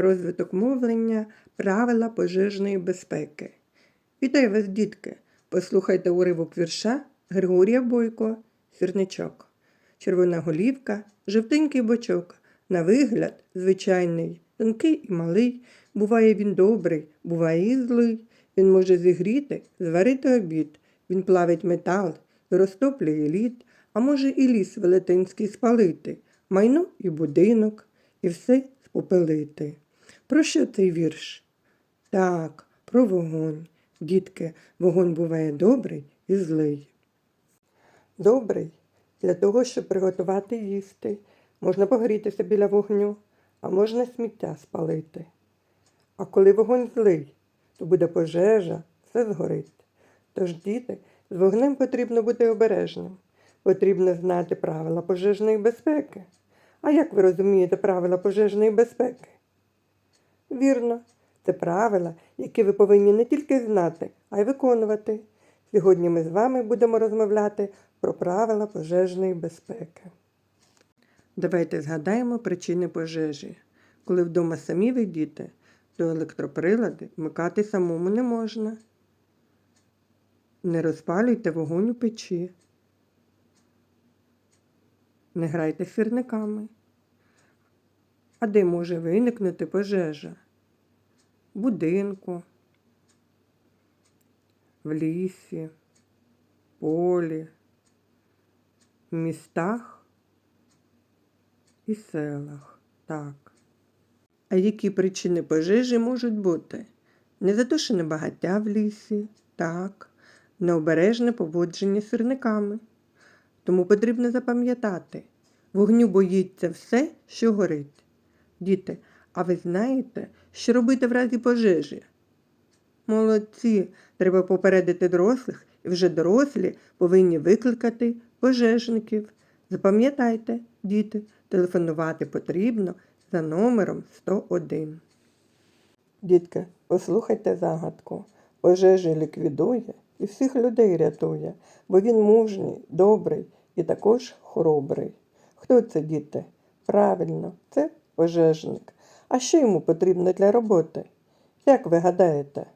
розвиток мовлення, правила пожежної безпеки. Вітаю вас, дітки! Послухайте уривок вірша Григорія Бойко, Сірничок. Червона голівка, жовтенький бочок. На вигляд, звичайний, тонкий і малий. Буває він добрий, буває і злий. Він може зігріти, зварити обід. Він плавить метал, розтоплює лід, а може і ліс велетенський спалити, майно і будинок, і все спопелити. Про що цей вірш? Так, про вогонь. Дітки, вогонь буває добрий і злий. Добрий для того, щоб приготувати їсти. Можна погрітися біля вогню, а можна сміття спалити. А коли вогонь злий, то буде пожежа, все згорить. Тож, діти, з вогнем потрібно бути обережним. Потрібно знати правила пожежної безпеки. А як ви розумієте правила пожежної безпеки? Вірно, це правила, які ви повинні не тільки знати, а й виконувати. Сьогодні ми з вами будемо розмовляти про правила пожежної безпеки. Давайте згадаємо причини пожежі. Коли вдома самі ви діти, то електроприлади вмикати самому не можна. Не розпалюйте вогонь у печі. Не грайте сірниками. А де може виникнути пожежа? Будинку, в лісі, полі, в містах і селах. Так. А які причини пожежі можуть бути? Незатушене багаття в лісі, так, необережне поводження з сірниками. Тому потрібно запам'ятати, вогню боїться все, що горить. Діти, а ви знаєте, що робити в разі пожежі? Молодці, треба попередити дорослих, і вже дорослі повинні викликати пожежників. Запам'ятайте, діти, телефонувати потрібно за номером 101. Дітки, послухайте загадку. Пожежі ліквідує і всіх людей рятує, бо він мужній, добрий і також хоробрий. Хто це, діти? Правильно, це пожежник. А що йому потрібно для роботи? Як ви гадаєте?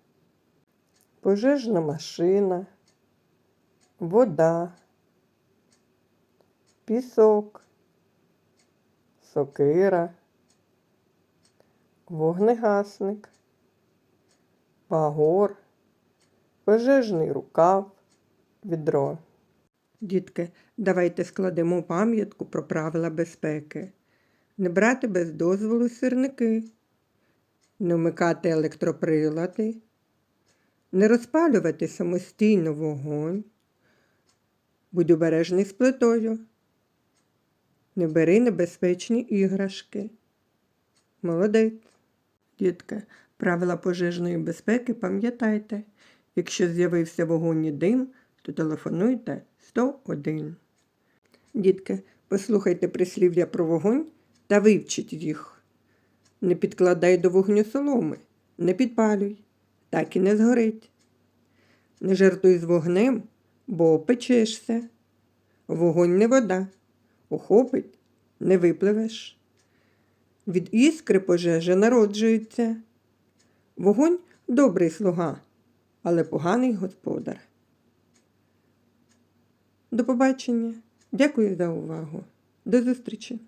Пожежна машина, вода, пісок, сокира, вогнегасник, багор, пожежний рукав, відро. Дітки, давайте складемо пам'ятку про правила безпеки. Не брати без дозволу сирники, не вмикати електроприлади, не розпалювати самостійно вогонь, будь обережний з плитою, не бери небезпечні іграшки. Молодець. Дітки, правила пожежної безпеки пам'ятайте. Якщо з'явився вогонь і дим, то телефонуйте 101. Дітки, послухайте прислів'я про вогонь та вивчіть їх. Не підкладай до вогню соломи, не підпалюй, так і не згорить. Не жартуй з вогнем, бо опечешся. Вогонь не вода, охопить, не випливеш. Від іскри пожежа народжується. Вогонь добрий слуга, але поганий господар. До побачення. Дякую за увагу. До зустрічі!